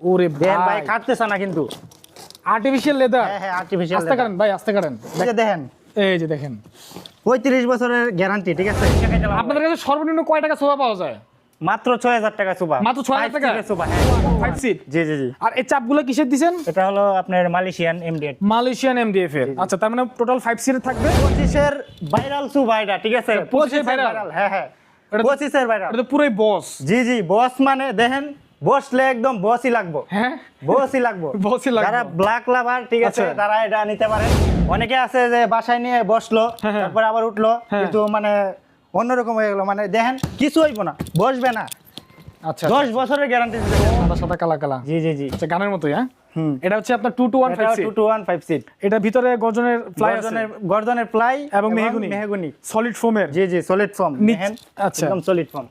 ওরে ভাই কাটতেছে না কিন্তু। আর্টিফিশিয়াল লেদার হ্যাঁ হ্যাঁ আর্টিফিশিয়াল আস্তে কাটেন ভাই আস্তে কাটেন। দেখেন। এই যে দেখেন। পঁয়ত্রিশ বছরের গ্যারান্টি ঠিক আছে? আপনাদের কাছে সর্বনিম্ন কয় টাকা সোফা পাওয়া যায়? মাত্র ছয় হাজার টাকা মাত্র 6,000 টাকা? সুবা হ্যাঁ। ফাইভ সিট জি জি জি। আর এই চাপগুলো কিসের দিছেন? এটা হলো আপনার মালয়েশিয়ান এমডিএট মালয়েশিয়ান এমডিএফ এর। আচ্ছা তার মানে টোটাল ফাইভ সিটের থাকবে? পঁচিশের ভাইরাল সুবা এটা ঠিক আছে? পঁচিশের? ভাইরাল হ্যাঁ হ্যাঁ। পঁচিশের ভাইরাল এটা পুরোই বস জি জি বস মানে দেখেন বসলে একদম বসই লাগবো। হ্যাঁ? বসই লাগবো। বসই লাগবো। যারা ব্ল্যাক লাভার ঠিক আছে আচ্ছা। তারা এটা নিতে পারেন অনেকে আছে যে বাসায় নিয়ে বসল হ্যাঁ, হ্যাঁ। তারপর আবার উঠল হ্যাঁ। কিন্তু মানে অন্যরকম হয়ে গেলো। মানে দেখেন কিছু হইব না বসবে না। আচ্ছা দশ বছরের গ্যারান্টি সাদা সাদা কালা কালা। জি জি জি। আচ্ছা গানের মতোই হ্যাঁ? এটা হচ্ছে আপনার two two one five two two one five seat এটা ভিতরে গর্জনের আছে? গর্জনের প্লাই এবং মেহগুনি। মেহগুনি। সলিড ফোমের জি জি সলিড নিচ- আচ্ছা। একদম সলিড ফর্ম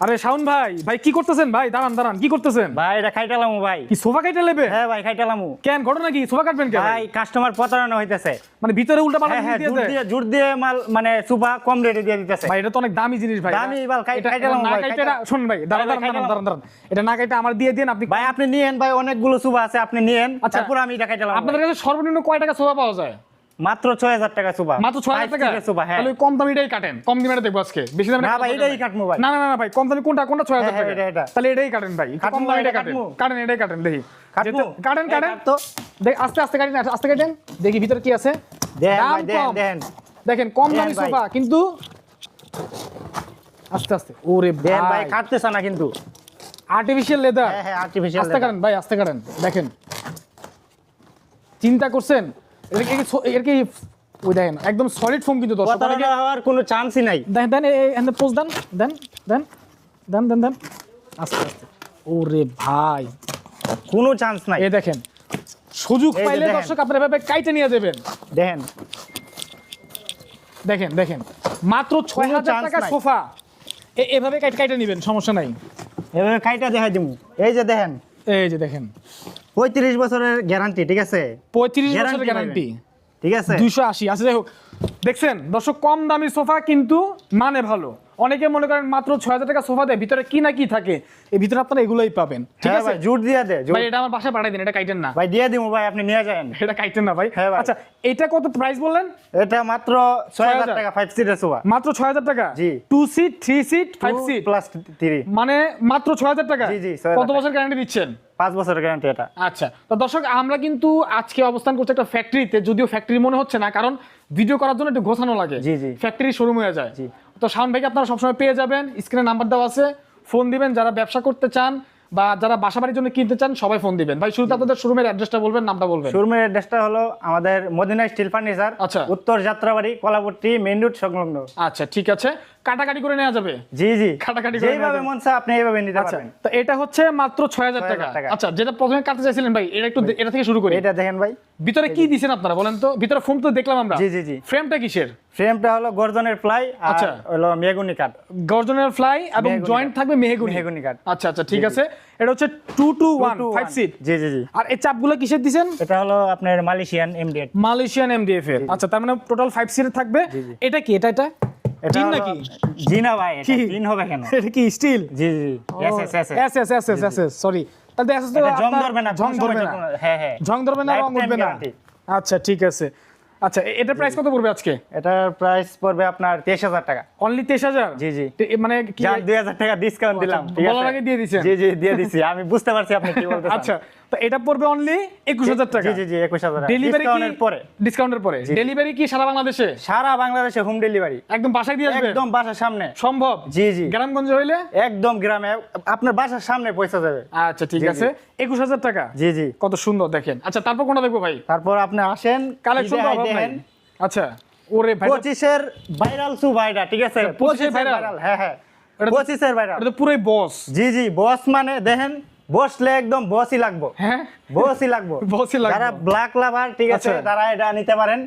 আরে শাওন ভাই ভাই কি করতেছেন ভাই? দাঁড়ান দাঁড়ান কি করতেছেন? ভাই এটা খাইটালামু ভাই। কি সোফা নেবে? হ্যাঁ ভাই খাইটালামু কেন ঘটনা কি? সোফা কাটবেন কেন? ভাই কাস্টমার প্রতারণা হইতেছে। মানে ভিতরে উল্টা পাল্টা হ্যাঁ হ্যাঁ দিয়ে জোর দিয়ে জোর দিয়ে মাল মানে সুবা কম রেটে দিয়ে দিতেছে। ভাই এটা তো অনেক দামি জিনিস ভাই। দামি খাই- খাইটালাম ভাই। শুনুন ভাই দাঁড়ান দাঁড়ান দাঁড়ান দাঁড়ান এটা না কাইটা আমার দিয়ে দেন আপনি ভাই আপনি নিয়েন ভাই অনেকগুলো সুবা আছে আপনি নিয়েন। আচ্ছা। তারপর আমি এটা খাইটালাম আপনাদের কাছে সর্বনিম্ন কয় টাকা সোফা পাওয়া যায়? মাত্র ছয় হাজার টাকা সুবা। মাত্র ছয় হাজার Five টাকা? seat সুবা হ্যাঁ। তাহলে কম দামিটাই কাটেন। কম দামিটা দেখব আজকে। বেশি দামি না ভাই, এটাই ভাই। না না না ভাই কম দামি কোনটা? কোনটা ছয় হাজার হ্যাঁ, টাকা? এটা, এটা। তাহলে এটাই কাটেন ভাই। কম দামিটা কাটেন। কাটেন এটাই কাটেন দেখি? কাটেন কাটেন কাটতো। দেখ আস্তে আস্তে কাটেন আস্তে কাটেন। দেখি ভিতরে কি আছে। দেন দেখেন কম দামি। সোফা কিন্তু আস্তে আস্তে। ওরে ভাই কাটতেছে না কিন্তু। আর্টিফিশিয়াল লেদার হ্যাঁ হ্যাঁ আর্টিফিশিয়াল আস্তে কাটেন ভাই আস্তে কাটেন। দেখেন। চিন্তা করছেন? কি ওই দেখেন একদম সলিড ফোম কিন্তু দর্শক হওয়ার কোনো চান্সই নাই। দেন দেন পোজ দেন দেন দেন দেন দেন দেন। আস্তে আস্তে। ওরে ভাই। কোনো চান্স নাই। এই দেখেন সুযোগ পাইলে দেখেন। দর্শক আপনার এভাবে কাইটে নিয়ে যাবেন। দেখেন। দেখেন দেখেন। মাত্র ছয় হাজার টাকা সোফা। এভাবে কাইটে কাইটে নেবেন সমস্যা নাই। এভাবে খাইটা দেখাই দিমু। এই যে দেখেন। এই যে দেখেন। পঁয়ত্রিশ বছরের গ্যারান্টি ঠিক আছে? পঁয়ত্রিশ বছরের গ্যারান্টি ঠিক আছে? দুইশো আশি। আচ্ছা যাই দেখছেন দর্শক কম দামি সোফা কিন্তু মানে ভালো। অনেকে মনে করেন মাত্র ছয় হাজার টাকা সোফা দেয় ভিতরে কি না কি থাকে এই ভিতরে আপনারা এগুলোই পাবেন। ঠিক হ্যাঁ আছে? জুট দিয়ে দে ভাই এটা আমার বাসায় পাঠাই দিন এটা কাইটেন না। ভাই দিয়ে দিমু ভাই আপনি নিয়ে যান। এটা কাইটেন না ভাই। হ্যাঁ আচ্ছা এটা কত প্রাইস বললেন? এটা মাত্র ছয় হাজার টাকা ফাইভ সিটের সোফা। মাত্র ছয় হাজার টাকা? জি। Two seat three seat five seat plus three মানে মাত্র ছয় হাজার টাকা? জি, জি, কত। বছর গ্যারান্টি দিচ্ছেন? পাঁচ বছরের গ্যারান্টি এটা। আচ্ছা তো দর্শক আমরা কিন্তু আজকে অবস্থান করছি একটা ফ্যাক্টরিতে যদিও ফ্যাক্টরি মনে হচ্ছে না কারণ ভিডিও করার জন্য একটু গোছানো লাগে। জি, জি। ফ্যাক্টরি শোরুম হয়ে যায়। জি। তো শাওন ভাইকে আপনারা সবসময় পেয়ে যাবেন। স্ক্রিনে নাম্বার দেওয়া আছে। ফোন দিবেন যারা ব্যবসা করতে চান বা যারা বাসা বাড়ির জন্য কিনতে চান সবাই ফোন দিবেন। ভাই শুরুতে আপনাদের শোরুমের অ্যাড্রেসটা বলবেন নামটা বলবেন। শোরুমের অ্যাড্রেসটা হলো আমাদের মদিনা স্টিল ফার্নিচার আচ্ছা। উত্তর যাত্রাবাড়ি কলাপট্টি মেইন রোড সংলগ্ন। আচ্ছা ঠিক আছে। কাটাকাটি করে নেওয়া যাবে? জি জি। কাটাকাটি করে নেওয়া মন চায় আপনি এইভাবে নিতে আচ্ছা পারবেন। তো এটা হচ্ছে মাত্র ছয় হাজার 6,000 টাকা টাকা। আচ্ছা যেটা প্রথমে কাটতে চাইছিলেন ভাই এটা একটু এটা থেকে শুরু করি। এটা দেখেন ভাই। ভিতরে কি দিছেন আপনারা বলেন তো? ভিতরে ফোম তো দেখলাম আমরা। জি জি জি। ফ্রেমটা কিসের? ফ্রেমটা হলো গর্জনের ফ্লাই আচ্ছা। হলো মেহগুনি কাঠ। গর্জনের ফ্লাই এবং জয়েন্ট থাকবে মেহগুনি। মেহগুনি কাঠ। আচ্ছা আচ্ছা ঠিক আছে। এটা হচ্ছে 2 টু 1 5 সিট জি জি জি। আর এই চাপগুলো কিসের দিবেন এটা হলো আপনার মালয়েশিয়ান এমডিএফ মালয়েশিয়ান এমডিএফ এর। আচ্ছা তার মানে টোটাল 5 সিট থাকবে। এটা কি? এটা এটা? টিন নাকি? জি না ভাই এটা টিন হবে কেন? এটা কি স্টিল জি জি S S S S S S sorry তাহলে দেখা জং ধরবে না জং ধরবে না। হ্যাঁ হ্যাঁ। জং ধরবে না রং উঠবে না। আচ্ছা ঠিক আছে। আচ্ছা এ- এটার প্রাইস কত পড়বে আজকে? এটার প্রাইস পড়বে আপনার তেইশ হাজার টাকা। অনলি তেইশ হাজার? জি, জি। মানে কি টাকা ডিসকাউন্ট দিলাম আচ্ছা, ঠিক আছে? আগে দিয়ে? জি জি দিয়ে দিছি। আমি বুঝতে পারছি আপনি কি বলতে আচ্ছা তো এটা পড়বে অনলি একুশ হাজার টাকা? জি জি ডেলিভারি পরে। ডিসকাউন্টের পরে। ডেলিভারি কি সারা বাংলাদেশে? সারা বাংলাদেশে হোম ডেলিভারি একদম বাসায় দিয়ে আসবে? একদম বাসার সামনে। সম্ভব? জি, জি। গ্রামগঞ্জে হইলে? একদম গ্রামে। আপনার বাসার সামনে পয়সা যাবে। আচ্ছা ঠিক। আছে। একুশ হাজার টাকা? জি জি। কত সুন্দর দেখেন। আচ্ছা তারপর কোনটা দেখব ভাই? তারপর আপনি আসেন কালেকশন দেখেন। আচ্ছা ওরে ভাই পঁচিশের ভাইরাল সু ভাইরা ঠিক আছে? পঁচিশের পঁচিশের viral? ভাইরাল হ্যাঁ হ্যাঁ। এটা তো- পঁচিশের ভাইরাল এটা পুরো বস জি জি বস মানে দেখেন বসলে একদম বসই লাগবো। হ্যাঁ? বসই লাগবো। বসই লাগবো। যারা ব্ল্যাক লাভার ঠিক আছে আচ্ছা। তারা এটা নিতে পারেন।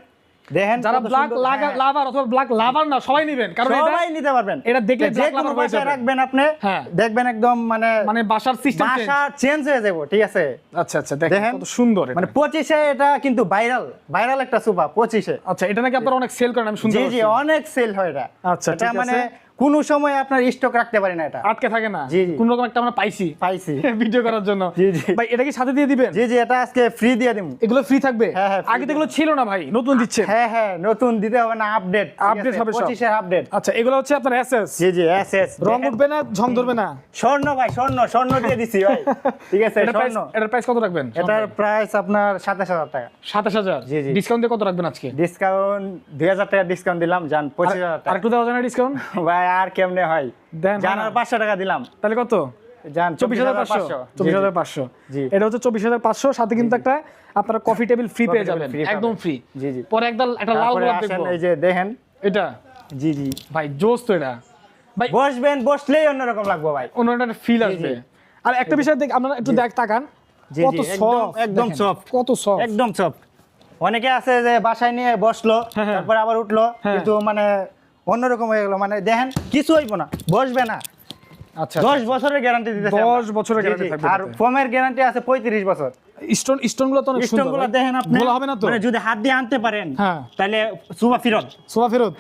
দেখেন যারা ব্ল্যাক হ্যাঁ, লাভার অথবা ব্ল্যাক লাভার না সবাই নেবেন কারণ এটা সবাই নিতে পারবেন। এটা দেখলে যে কোনো বাসায় রাখবেন আপনি হ্যাঁ। দেখবেন একদম মানে মানে বাসার সিস্টেম বাসা চেঞ্জ হয়ে যাবে ঠিক আছে? আচ্ছা আচ্ছা দেখেন। কত সুন্দর মানে মানে পঁচিশে এটা কিন্তু ভাইরাল ভাইরাল একটা সুপা পঁচিশে। আচ্ছা এটা নাকি আপনারা অনেক সেল করেন আমি শুনতে জি জি অনেক সেল হয় এটা। আচ্ছা, এটা মানে। কোনো সময় আপনার স্টক রাখতে পারি না এটা। আটকে থাকে না? জি। কোন রকম একটা আমরা পাইছি। পাইছি। ভিডিও করার জন্য। জি, জি। ভাই এটা কি সাথে দিয়ে দিবেন? জি জি এটা আজকে ফ্রি দিয়ে দিব এগুলো ফ্রি থাকবে? হ্যাঁ, হ্যাঁ, আগে তো এগুলো ছিল না ভাই নতুন দিচ্ছে। হ্যাঁ হ্যাঁ নতুন দিতে হবে না আপডেট Update হবে সব। পঁচিশের আপডেট আচ্ছা এগুলো হচ্ছে আপনার এসএস জি জি এস এস রং উঠবে না ঝং ধরবে না? স্বর্ণ ভাই স্বর্ণ স্বর্ণ দিয়ে দিছি ভাই। ঠিক আছে স্বর্ণ। এটার প্রাইস কত রাখবেন? এটার প্রাইস আপনার সাতাশ হাজার টাকা। সাতাশ হাজার? জি, জি। ডিসকাউন্ট দিয়ে কত রাখবেন আজকে? ডিসকাউন্ট দুই হাজার টাকা ডিসকাউন্ট দিলাম জান পঁচিশ হাজার আর টাকা একটু দেওয়া যায় না ডিসকাউন্ট ভাই আর কেমনে হয়? দেন জান হয় পাঁচশো টাকা দিলাম। তাহলে কত? জান চব্বিশ হাজার পাঁচশো। চব্বিশ হাজার পাঁচশো। জি। এটা হচ্ছে চব্বিশ হাজার পাঁচশো সাথে কিন্তু একটা আপনারা কফি টেবিল ফ্রি পেয়ে যাবেন। একদম ফ্রি জি, জি। পরে একদম একটা লাল তারপরে গোলাপ দেখব। এই যে দেখেন। এটা? জি জি। ভাই জোস তো এটা। ভাই বসবেন বসলেই অন্যরকম লাগবো ভাই। অন্য একটা ফিল আসবে। আর একটা বিষয় দেখ আপনারা একটু দেখ তাকান। জি, কত জি, একদম- সফট কত সফট একদম সব অনেকে আছে যে বাসায় নিয়ে বসল হ্যাঁ, হ্যাঁ। তারপরে আবার উঠল হ্যাঁ। কিন্তু মানে অন্যরকম হয়ে গেলো। মানে দেখেন কিছু হইব না বসবে না। আচ্ছা দশ বছরের গ্যারান্টি দিতে 10 বছরের guarantee থাকবে আর ফোমের গ্যারান্টি আছে পঁয়ত্রিশ বছর। স্টোন স্টোন তো অনেক সুন্দরগুলো দেখেন আপনি গোলা হবে না তো? মানে যদি হাত দিয়ে আনতে পারেন হ্যাঁ। তাহলে সুবা ফিরত।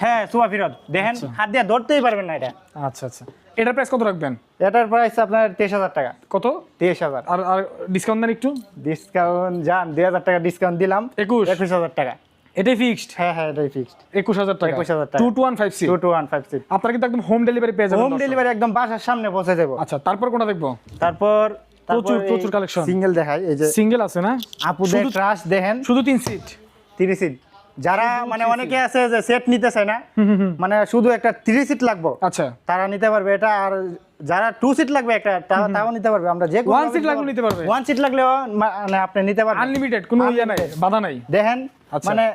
হ্যাঁ সুবা ফিরত। দেখেন হাত দিয়ে ধরতেই পারবেন না এটা। আচ্ছা আচ্ছা। এটার প্রাইস কত রাখবেন? এটার প্রাইস আপনার তেইশ হাজার টাকা। কত? তেইশ হাজার। আর আর ডিসকাউন্ট দেন একটু। ডিসকাউন্ট যান দুই হাজার টাকা ডিসকাউন্ট দিলাম। একুশ। একুশ হাজার টাকা। এটাই ফিক্সড হ্যাঁ হ্যাঁ এটাই ফিক্সড একুশ হাজার টাকা। 21,000 টাকা। Two two one five six two two one five six আপনারা কিন্তু একদম হোম ডেলিভারি পেয়ে যাবেন হোম ডেলিভারি একদম বাসার সামনে পৌঁছে যাব। আচ্ছা তারপর কোনটা দেখব? তারপর প্রচুর- প্রচুর collection। সিঙ্গেল দেখাই এই যে সিঙ্গেল আছে না? আপুদের শুধু- ট্রাস্ট দেখেন। শুধু তিন সিট থ্রি সিট যারা মানে অনেকে আছে যে সেট নিতে চায় না মানে শুধু একটা থ্রি সিট লাগবো আচ্ছা। তারা নিতে পারবে এটা। আর যারা টু সিট লাগবে একটা তাও নিতে পারবে। আমরা যে One seat লাগলেও নিতে পারবে। ওয়ান সিট লাগলেও মানে আপনি নিতে পারবেন। আনলিমিটেড কোনো ইয়ে নাই বাধা নাই। দেখেন আচ্ছা। মানে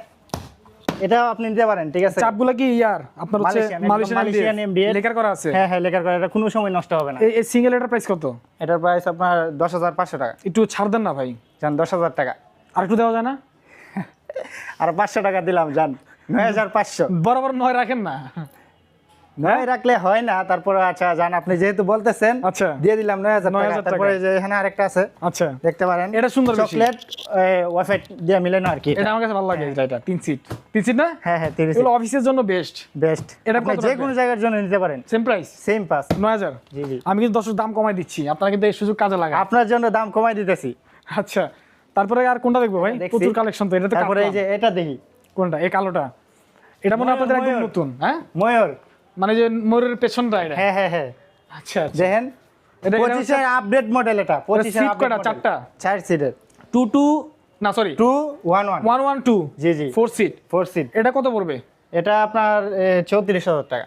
এটাও আপনি নিতে পারেন ঠিক আছে? চাপগুলো কি ইয়ার? আপনার হচ্ছে মালয়েশিয়ান, মালয়েশিয়ান এমডিএফ করা আছে? হ্যাঁ হ্যাঁ লেখার করা। এটা কোনো সময় নষ্ট হবে না। এই সিঙ্গেল এটার প্রাইস কত? এটার প্রাইস আপনার দশ হাজার পাঁচশো টাকা। একটু ছাড় দেন না ভাই। যান দশ হাজার টাকা। আর একটু দেওয়া যায় না? আর পাঁচশো টাকা দিলাম হাজার পাঁচশো। বরাবর নয় রাখেন না। নয় রাখলে হয় না তারপরে আচ্ছা জান আপনি যেহেতু বলতেছেন আচ্ছা। দিয়ে দিলাম নয় হাজার 9,000 টাকা টাকা। তারপরে যে এখানে আরেকটা আছে আচ্ছা। দেখতে পারেন। এটা সুন্দর। চকলেট ওয়াইফাই দিয়ে মিলানো আর কি। এটা আমার কাছে ভালো লাগে এটা এটা তিন সিট। তিন সিট না? হ্যাঁ হ্যাঁ তিরিশ এগুলো অফিসের জন্য বেস্ট বেস্ট এটা আপনি যে কোনো জায়গার জন্য নিতে পারেন। সেম প্রাইস সেম পাস নয় হাজার? জি জি। আমি কিন্তু দশ দাম কমাই দিচ্ছি আপনারা কিন্তু এই সুযোগ কাজে লাগান আপনার জন্য দাম কমাই দিতেছি। আচ্ছা তারপরে আর কোনটা দেখব ভাই। প্রচুর কালেকশন তো এটা তো তারপরে এই যে এটা দেখি। কোনটা? এই কালোটা। এটা মনে হয় আপনাদের একদম নতুন হ্যাঁ? ময়ূর। মানে যে ময়ূরের পেছনটা এটা হ্যাঁ হ্যাঁ হ্যাঁ। আচ্ছা আচ্ছা। দেখেন এটা- এটা পঁচিশের আপডেট মডেল এটা পঁচিশের কয়টা? চারটা? চার সিটের টু টু না sorry two one one one one two জি জি। ফোর সিট ফোর সিট এটা কত পড়বে? এটা আপনার চৌত্রিশ হাজার টাকা।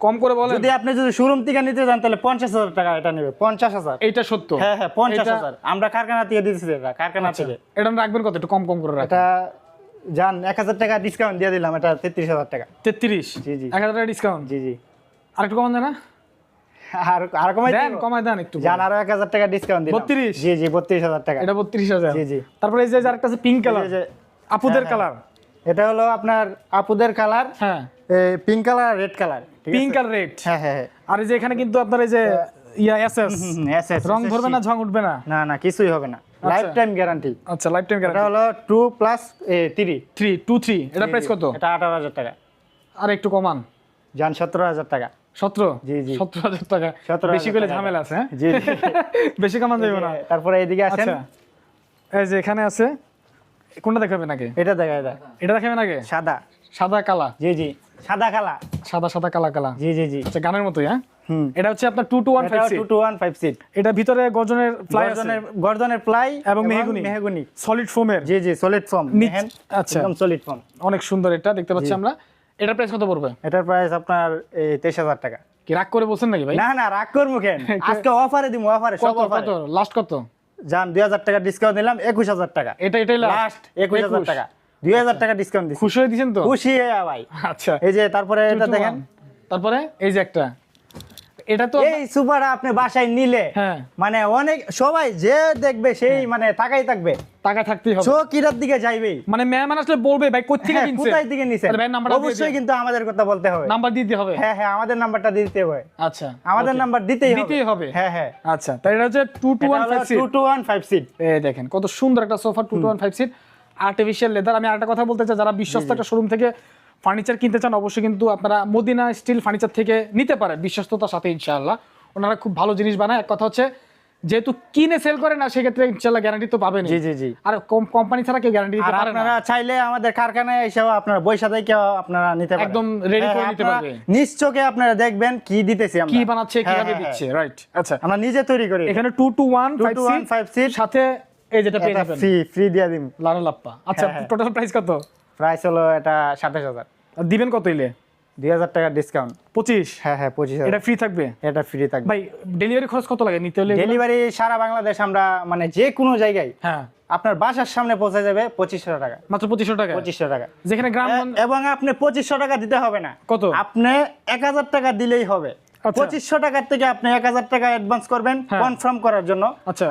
কম করে বলেন। যদি আপনি যদি শোরুম থেকে নিতে যান তাহলে পঞ্চাশ হাজার টাকা এটা নেবে পঞ্চাশ হাজার। এইটা সত্য। হ্যাঁ হ্যাঁ পঞ্চাশ এটা- হাজার। আমরা কারখানা থেকে দিতেছি এটা কারখানা থেকে। এটা রাখবেন কত? একটু কম কম করে রাখেন। এটা যান এক হাজার টাকা ডিসকাউন্ট দিয়ে দিলাম এটা তেত্রিশ হাজার টাকা। তেত্রিশ? জি, জি। এক হাজার টাকা ডিসকাউন্ট জি জি। আর একটু কমান না আর আর কমাই দেন কমাই দেন একটু যান আরও এক হাজার টাকা ডিসকাউন্ট দিলাম। 32? জি জি বত্রিশ হাজার টাকা। এটা বত্রিশ হাজার। জি, জি। তারপরে এই যে আরেকটা আছে পিঙ্ক কালার এই যে- আপুদের হ্যাঁ, কালার এটা হলো আপনার আপুদের কালার হ্যাঁ। Pink colour red colour pink আর রেড হ্যাঁ হ্যাঁ হ্যাঁ। আর এই যে এখানে কিন্তু আপনার এই যে ইয়া এসএস yes, রং ধরবে না ঝং উঠবে না? না না কিছুই হবে না। লাইফ টাইম গ্যারান্টি আচ্ছা লাইফ টাইম এটা হলো two plus three three two three এটা প্রাইস কত? এটা আঠারো হাজার টাকা। আর একটু কমান। সতেরো হাজার টাকা। সতেরো? জি, জি। সতেরো হাজার টাকা। 17,000 বেশি টাকা। ঝামেলা আছে হ্যাঁ? জি, জি। বেশি কামান যাবে না। তারপরে এইদিকে আসেন। আচ্ছা। এই যে এখানে আছে কোনটা দেখাবেন আগে? এটা দেখা এটা এটা দেখাবেন আগে? সাদা। সাদা কালা? জি জি। সাদা কালা। সাদা সাদা কালা কালা। জি জি জি। আচ্ছা গানের মতোই হ্যাঁ? এটা হচ্ছে আপনার two two one five two two one five seat এটা ভিতরে গর্জনের ফ্লাই গর্জনের প্লাই এবং মেহগুনি। মেহগুনি। সলিড ফোমের জি জি সলিড নিচ- আচ্ছা। একদম সলিড ফর্ম অনেক সুন্দর এটা দেখতে পাচ্ছি আমরা। এটার প্রাইস কত পড়বে? এটার প্রাইস আপনার তেইশ হাজার টাকা। কি রাগ করে বলছেন নাকি ভাই? না না রাগ করব কেন? আজকে অফারে দিব অফারে সব অফারে লাস্ট কত? যান দুই হাজার টাকা ডিসকাউন্ট দিলাম একুশ হাজার টাকা। এটা এটাই লাস্ট একুশ হাজার টাকা। দুই হাজার টাকা ডিসকাউন্ট দিচ্ছি খুশি হয়ে তো? খুশি হয়ে ভাই। আচ্ছা। এই যে তারপরে এটা দেখেন। তারপরে এই যে একটা। এটা তো এই সুপার আপনি বাসায় নিলে হ্যাঁ। মানে অনেক সবাই যে দেখবে সেই মানে তাকাই থাকবে। টাকা থাকতেই হবে। চোখ কিরার দিকে যাইবেই মানে মেহমান আসলে বলবে ভাই কোথা থেকে হ্যাঁ, কিনছে? কোথায় দিকে নিছেন তাহলে ভাই নাম্বারটা অবশ্যই কিন্তু আমাদের কথা বলতে হবে। নাম্বার দিতে হবে? হ্যাঁ হ্যাঁ আমাদের নাম্বারটা দিতে হবে। আচ্ছা আমাদের নাম্বার দিতেই হবে। দিতেই হবে। হ্যাঁ হ্যাঁ। আচ্ছা তাই এটা হচ্ছে two two one five two two one five seat এই দেখেন কত সুন্দর একটা sofa two two one five seat artificial leather আমি আরেকটা কথা বলতে চাই যারা বিশ্বস্ত একটা শোরুম থেকে ফার্নিচার কিনতে চান অবশ্যই কিন্তু আপনারা মদিনা স্টিল ফার্নিচার থেকে নিতে পারেন বিশ্বস্ততার সাথে ইনশাআল্লাহ। ওনারা খুব ভালো জিনিস বানায়। এক কথা হচ্ছে যেহেতু কিনে সেল করে না সেক্ষেত্রে ইনশাল্লাহ গ্যারান্টি তো পাবেন জি জি জি। আর কোম্পানি ছাড়া কেউ গ্যারান্টি দিতে পারে আপনারা চাইলে আমাদের কারখানায় এসেও আপনারা বৈশা থেকে আপনারা নিতে পারেন। একদম ready করে হ্যাঁ, নিতে পারবে। নিজ আপনারা দেখবেন কি দিতেছি আমরা। কি বানাচ্ছে কীভাবে হ্যাঁ, দিচ্ছে হ্যাঁ। রাইট আচ্ছা। আমরা নিজে তৈরি করি এখানে two two one 2 to 1 5 seat সাথে এই যেটা পেয়ে যাবেন। ফ্রি ফ্রি দিয়ে দিন লাপ্পা আচ্ছা হ্যাঁ, হ্যাঁ। টোটাল প্রাইস কত? প্রাইস হলো এটা সাতাশ হাজার। দিবেন কত ইলে দুই হাজার টাকা ডিসকাউন্ট পঁচিশ? হ্যাঁ হ্যাঁ পঁচিশ এটা ফ্রি থাকবে? এটা ফ্রি থাকবে। ভাই ডেলিভারি খরচ কত লাগে? নিতে হলে ডেলিভারি সারা বাংলাদেশ আমরা মানে যে কোনো জায়গায় হ্যাঁ। আপনার বাসার সামনে পৌঁছে যাবে পঁচিশশো টাকা। মাত্র পঁচিশশো টাকা? পঁচিশশো টাকা। যেখানে গ্রাম এবং আপনি পঁচিশশো টাকা দিতে হবে না। কত? আপনি এক হাজার টাকা দিলেই হবে। পঁচিশশো টাকার থেকে আপনি এক হাজার টাকা অ্যাডভান্স করবেন হ্যাঁ। কনফার্ম করার জন্য। আচ্ছা।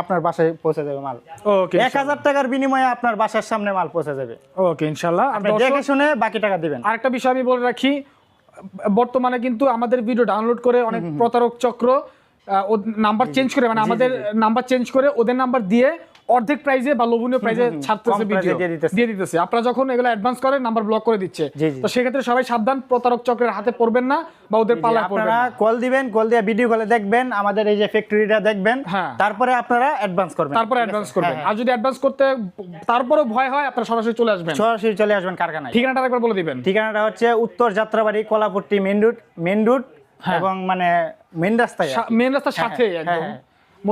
আপনার বাসায় পৌঁছে যাবে মাল। ওকে এক হাজার টাকার বিনিময়ে আপনার বাসার সামনে মাল পৌঁছে যাবে। ওকে ইনশাল্লাহ। আপনি দেখে শুনে বাকি টাকা দিবেন। আরেকটা বিষয় আমি বলে রাখি বর্তমানে কিন্তু আমাদের ভিডিও ডাউনলোড করে অনেক প্রতারক চক্র নাম্বার চেঞ্জ করে মানে আমাদের নাম্বার চেঞ্জ করে ওদের নাম্বার দিয়ে অর্ধেক প্রাইজে বা লোভনীয় প্রাইজে ছাড়তেছে ভিডিও দিয়ে দিতেছে। আপনারা যখন এগুলো অ্যাডভান্স করেন নাম্বার ব্লক করে দিচ্ছে। তো সেক্ষেত্রে সবাই সাবধান প্রতারক চক্রের হাতে পড়বেন না বা ওদের পড়বেন আপনারা। কল দিবেন কল দিয়ে ভিডিও কলে দেখবেন আমাদের এই যে ফ্যাক্টরিটা দেখবেন হ্যাঁ। তারপরে আপনারা অ্যাডভান্স করবেন। তারপরে অ্যাডভান্স করবেন। আর যদি অ্যাডভান্স করতে তারপরেও ভয় হয় আপনারা সরাসরি চলে আসবেন। সরাসরি চলে আসবেন কারখানায়। ঠিকানাটা একবার বলে দিবেন। ঠিকানাটা হচ্ছে উত্তর Jatrabari Kolapatti main route main route হ্যাঁ। এবং মানে মেন রাস্তায় মেন রাস্তার সাথে হ্যাঁ, একদম। হ্যাঁ।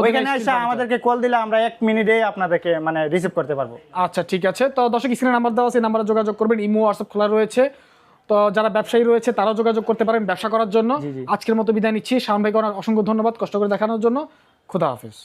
ওইখানে এসে আমাদেরকে কল দিলে আমরা এক মিনিটে আপনাদেরকে মানে রিসিভ করতে পারব। আচ্ছা ঠিক আছে। তো দর্শক স্ক্রিনে নাম্বার দেওয়া আছে নাম্বারে যোগাযোগ করবেন। ইমো হোয়াটসঅ্যাপ খোলা রয়েছে। তো যারা ব্যবসায়ী রয়েছে তারাও যোগাযোগ করতে পারেন ব্যবসা করার জন্য। আজকের মতো বিদায় নিচ্ছি। সামনে ভাইকে অসংখ্য ধন্যবাদ কষ্ট করে দেখানোর জন্য। খুদা হাফেজ।